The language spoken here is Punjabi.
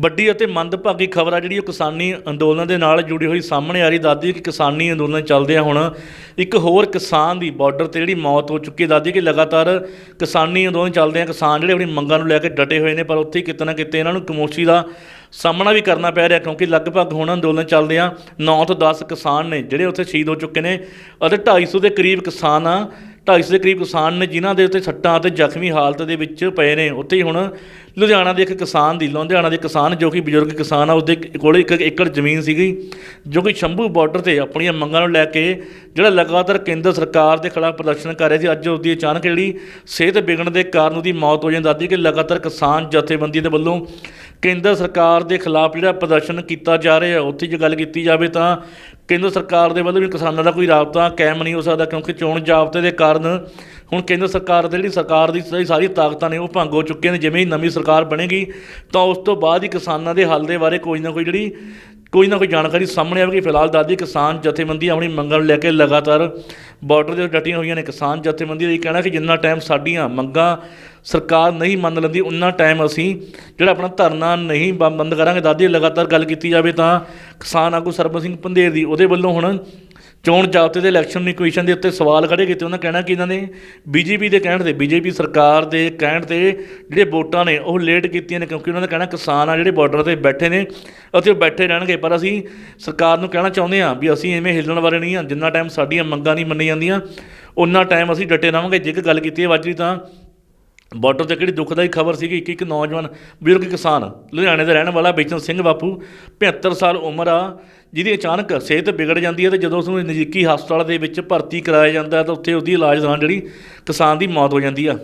ਵੱਡੀ ਅਤੇ ਮੰਦਭਾਗੀ ਖਬਰ ਆ ਜਿਹੜੀ ਉਹ ਕਿਸਾਨੀ ਅੰਦੋਲਨ ਦੇ ਨਾਲ ਜੁੜੀ ਹੋਈ ਸਾਹਮਣੇ ਆ ਰਹੀ ਦਾਦੀ ਕਿ ਕਿਸਾਨੀ ਅੰਦੋਲਨ ਚੱਲਦੇ ਆ ਹੁਣ। ਇੱਕ ਹੋਰ ਕਿਸਾਨ ਦੀ ਬਾਰਡਰ ਤੇ ਜਿਹੜੀ ਮੌਤ ਹੋ ਚੁੱਕੀ ਹੈ ਦਾਦੀ ਕਿ ਲਗਾਤਾਰ ਕਿਸਾਨੀ ਅੰਦੋਲਨ ਚੱਲਦੇ ਆ। ਕਿਸਾਨ ਜਿਹੜੇ ਆਪਣੀ ਮੰਗਾਂ ਨੂੰ ਲੈ ਕੇ ਡਟੇ ਹੋਏ ਨੇ, ਪਰ ਉੱਥੇ ਕਿਤੇ ਨਾ ਕਿਤੇ ਇਹਨਾਂ ਨੂੰ ਕਮੋਸ਼ੀ ਦਾ ਸਾਹਮਣਾ ਵੀ ਕਰਨਾ ਪੈ ਰਿਹਾ, ਕਿਉਂਕਿ ਲਗਭਗ ਹੁਣ ਅੰਦੋਲਨ ਚੱਲਦੇ ਆ। 9 ਤੋਂ 10 ਕਿਸਾਨ ਨੇ ਜਿਹੜੇ ਉੱਥੇ ਸ਼ਹੀਦ ਹੋ ਚੁੱਕੇ ਨੇ ਅਤੇ 250 ਦੇ ਕਰੀਬ ਕਿਸਾਨ ਆ। 250 ਦੇ ਕਰੀਬ ਕਿਸਾਨ ਨੇ, ਜਿਨ੍ਹਾਂ ਦੇ ਉੱਤੇ ਸੱਟਾਂ ਅਤੇ ਜ਼ਖਮੀ ਹਾਲਤ ਦੇ ਵਿੱਚ ਪਏ ਨੇ। ਉੱਥੇ ਹੀ ਹੁਣ ਲੁਧਿਆਣਾ ਦੇ ਇੱਕ ਕਿਸਾਨ ਦੀ, ਲੁਧਿਆਣਾ ਦੇ ਕਿਸਾਨ ਜੋ ਕਿ ਬਜ਼ੁਰਗ ਕਿਸਾਨ ਆ, ਉਹਦੇ ਕੋਲ ਇੱਕ ਏਕੜ ਜ਼ਮੀਨ ਸੀਗੀ, ਜੋ ਕਿ ਸ਼ੰਭੂ ਬਾਰਡਰ ਤੇ ਆਪਣੀਆਂ ਮੰਗਾਂ ਨੂੰ ਲੈ ਕੇ ਜਿਹੜਾ ਲਗਾਤਾਰ ਕੇਂਦਰ ਸਰਕਾਰ ਦੇ ਖਿਲਾਫ ਪ੍ਰਦਰਸ਼ਨ ਕਰ ਰਿਹਾ ਸੀ, ਅੱਜ ਉਹਦੀ ਅਚਾਨਕ ਜਿਹੜੀ ਸਿਹਤ ਵਿਗੜਨ ਦੇ ਕਾਰਨ ਉਹਦੀ ਮੌਤ ਹੋ ਜਾਂਦੀ ਸੀ ਕਿ ਲਗਾਤਾਰ ਕਿਸਾਨ ਜਥੇਬੰਦੀ ਦੇ ਵੱਲੋਂ ਕੇਂਦਰ ਸਰਕਾਰ ਦੇ ਖਿਲਾਫ ਜਿਹੜਾ ਪ੍ਰਦਰਸ਼ਨ ਕੀਤਾ ਜਾ ਰਿਹਾ, ਉੱਥੇ ਜੇ ਗੱਲ ਕੀਤੀ ਜਾਵੇ ਤਾਂ ਕੇਂਦਰ ਸਰਕਾਰ ਦੇ ਵੱਲੋਂ ਵੀ ਕਿਸਾਨਾਂ ਦਾ ਕੋਈ ਰਾਬਤਾ ਕਾਇਮ ਨਹੀਂ ਹੋ ਸਕਦਾ ਕਿਉਂਕਿ ਚੋਣ ਜਾਬਤੇ ਦੇ ਕਾਰਨ ਹੁਣ ਕੇਂਦਰ ਸਰਕਾਰ ਦੇ ਜਿਹੜੀ ਸਰਕਾਰ ਦੀ ਸਾਰੀ ਸਾਰੀ ਤਾਕਤਾਂ ਨੇ ਉਹ ਭੰਗ ਹੋ ਚੁੱਕੀਆਂ ਨੇ, ਜਿਵੇਂ ਹੀ ਨਵੀਂ ਸਰਕਾਰ ਬਣੇਗੀ, ਤਾਂ ਉਸ ਤੋਂ ਬਾਅਦ ਹੀ ਕਿਸਾਨਾਂ ਦੇ ਹੱਲ ਦੇ ਬਾਰੇ ਕੋਈ ਨਾ ਕੋਈ ਜਿਹੜੀ ਕੋਈ ਨਾ ਕੋਈ ਜਾਣਕਾਰੀ ਸਾਹਮਣੇ ਆਵੇਗੀ। ਫਿਲਹਾਲ ਦਾਦੀ ਕਿਸਾਨ ਜਥੇਬੰਦੀ ਆਪਣੀ ਮੰਗਾਂ ਨੂੰ ਲੈ ਕੇ ਲਗਾਤਾਰ ਬਾਰਡਰ ਦੇ ਡਟੀਆਂ ਹੋਈਆਂ ਨੇ। ਕਿਸਾਨ ਜਥੇਬੰਦੀ ਦਾ ਇਹ ਕਹਿਣਾ ਕਿ ਜਿੰਨਾ ਟਾਈਮ ਸਾਡੀਆਂ ਮੰਗਾਂ ਸਰਕਾਰ ਨਹੀਂ ਮੰਨ ਲੈਂਦੀ, ਉਨਾ ਟਾਈਮ ਅਸੀਂ ਜਿਹੜਾ ਆਪਣਾ ਧਰਨਾ ਨਹੀਂ ਬ- ਬੰਦ ਕਰਾਂਗੇ। ਦਾਦੀ ਲਗਾਤਾਰ ਗੱਲ ਕੀਤੀ ਜਾਵੇ ਤਾਂ ਕਿਸਾਨ ਆਗੂ ਸਰਬਤ ਸਿੰਘ ਪੰਧੇਰ ਦੀ, ਉਹਦੇ ਵੱਲੋਂ ਹੁਣ ਚੋਣ ਜਾਬਤੇ ਦੇ ਇਲੈਕਸ਼ਨ ਕਮਿਸ਼ਨ ਦੇ ਉੱਤੇ ਸਵਾਲ ਖੜੇ ਕੀਤੇ। ਉਹਨਾਂ ਕਹਿਣਾ ਕਿ ਇਹਨਾਂ ਨੇ ਬੀਜੇਪੀ ਦੇ ਕਹਿਣ ਤੇ ਬੀਜੇਪੀ ਸਰਕਾਰ ਦੇ ਕਹਿਣ ਤੇ ਜਿਹੜੇ ਵੋਟਾਂ ਨੇ, ਉਹ ਲੇਟ ਕੀਤੀਆਂ ਨੇ ਕਿਉਂਕਿ ਉਹਨਾਂ ਦਾ ਕਹਿਣਾ ਕਿਸਾਨ ਆ ਜਿਹੜੇ ਬਾਰਡਰ ਤੇ ਬੈਠੇ ਨੇ ਅਤੇ ਉਹ ਬੈਠੇ ਰਹਿਣਗੇ। ਪਰ ਅਸੀਂ ਸਰਕਾਰ ਨੂੰ ਕਹਿਣਾ ਚਾਹੁੰਦੇ ਹਾਂ ਵੀ ਅਸੀਂ ਐਵੇਂ ਹਿੱਲਣ ਵਾਲੇ ਨਹੀਂ ਹਾਂ। ਜਿੰਨਾ ਟਾਈਮ ਸਾਡੀਆਂ ਮੰਗਾਂ ਨਹੀਂ ਮੰਨੀਆਂ ਜਾਂਦੀਆਂ ਉਨਾ ਟਾਈਮ ਅਸੀਂ ਡਟੇ ਰਹਾਂਗੇ। ਜੇ ਗੱਲ ਕੀਤੀ ਹੈ ਵਾਜਰੀ ਤਾਂ ਬਾਰਡਰ ਤੇ ਕਿਹੜੀ ਦੁਖਦਾਈ ਖਬਰ ਸੀਗੀ? ਕਿ ਇੱਕ ਨੌਜਵਾਨ, ਬਜ਼ੁਰਗ ਕਿਸਾਨ, ਲੁਧਿਆਣੇ ਦਾ ਰਹਿਣ ਵਾਲਾ ਬੇਚਨ ਸਿੰਘ ਬਾਪੂ 75 ਸਾਲ ਉਮਰ ਆ। ਜਿਹਦੀ ਅਚਾਨਕ ਸਿਹਤ ਵਿਗੜ ਜਾਂਦੀ ਹੈ ਤੇ ਜਦੋਂ ਉਸ ਨੂੰ ਨਜ਼ਦੀਕੀ ਹਸਪਤਾਲ ਦੇ ਵਿੱਚ ਭਰਤੀ ਕਰਾਇਆ ਜਾਂਦਾ ਤਾਂ ਉੱਥੇ ਉਹਦੀ ਇਲਾਜ ਦੌਰਾਨ ਜਿਹੜੀ ਕਿਸਾਨ ਦੀ ਮੌਤ ਹੋ ਜਾਂਦੀ ਆ।